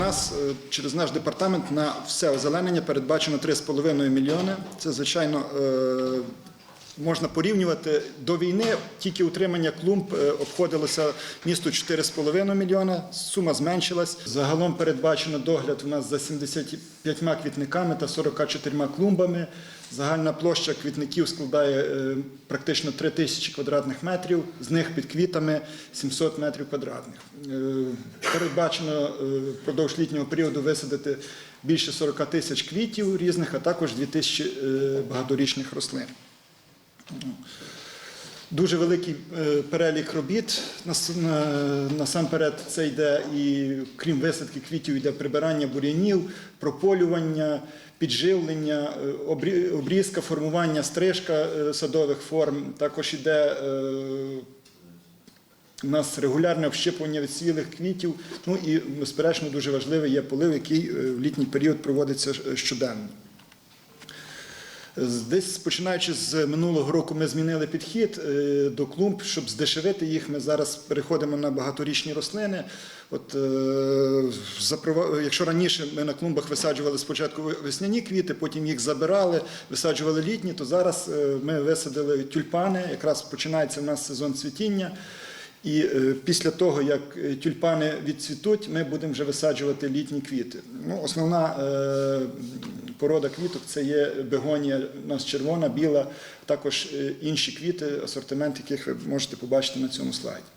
нас е, через наш департамент на все озеленення передбачено 3,5 мільйони. Це, звичайно, е, можна порівнювати. До війни тільки утримання клумб е, обходилося місту 4,5 мільйона, сума зменшилась. Загалом передбачено догляд у нас за 75 квітниками та 44 клумбами. Загальна площа квітників складає е, практично 3 тисячі квадратних метрів, з них під квітами 700 метрів квадратних. Е, Передбачено впродовж літнього періоду висадити більше 40 тисяч квітів різних, а також 2 тисячі багаторічних рослин. Дуже великий е, перелік робіт. Насамперед, це йде і крім висадки квітів, йде прибирання бур'янів, прополювання, підживлення, е, обрізка, формування, стрижка е, садових форм. Також йде е, у нас регулярне общипування відсілих квітів. Ну і, безперечно, дуже важливий є полив, який е, в літній період проводиться е, щоденно. Десь починаючи з минулого року, ми змінили підхід е, до клумб, щоб здешевити їх. Ми зараз переходимо на багаторічні рослини. От, е, якщо раніше ми на клумбах висаджували спочатку весняні квіти, потім їх забирали, висаджували літні, то зараз е, ми висадили тюльпани. Якраз починається в нас сезон цвітіння. І е, після того, як е, тюльпани відцвітуть, ми будемо вже висаджувати літні квіти. Ну, основна е, порода квіток це є бегонія, у нас червона, біла, також інші квіти, асортимент яких ви можете побачити на цьому слайді.